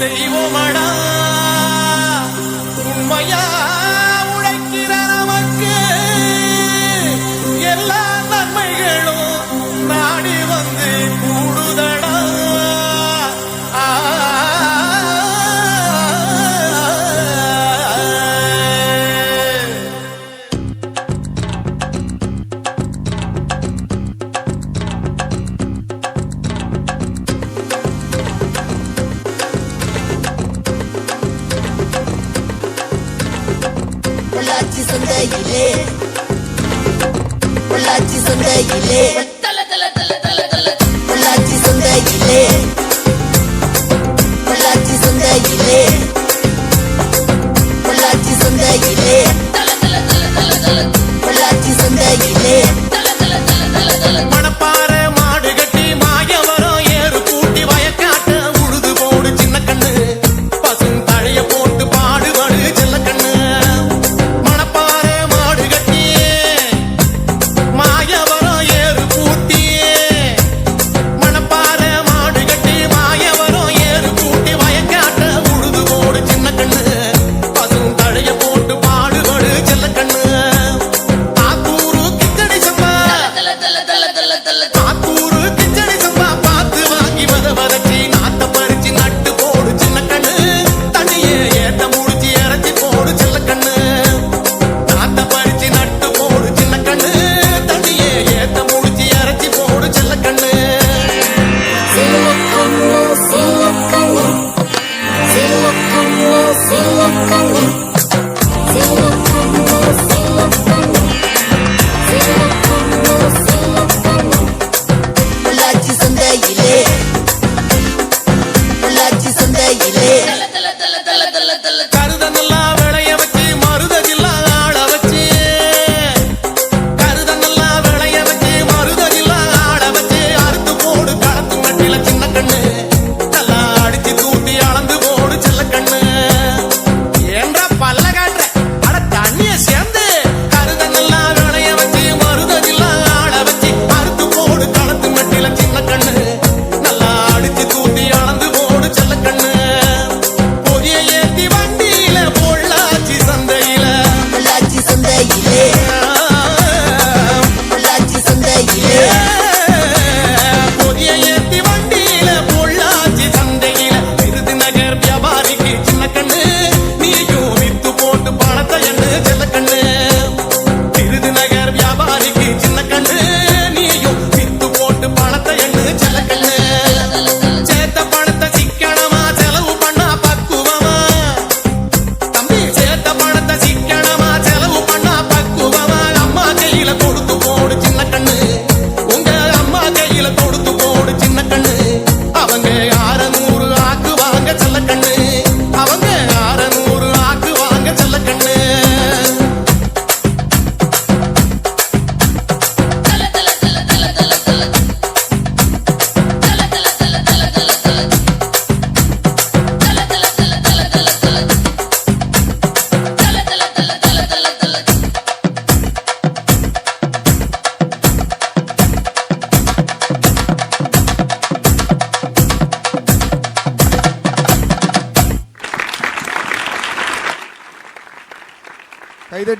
செய்வோமடா சந்தையிலே பொள்ளாச்சி சந்தையிலே தல தல தல தல தல பொள்ளாச்சி சந்தையிலே silakan ഇത്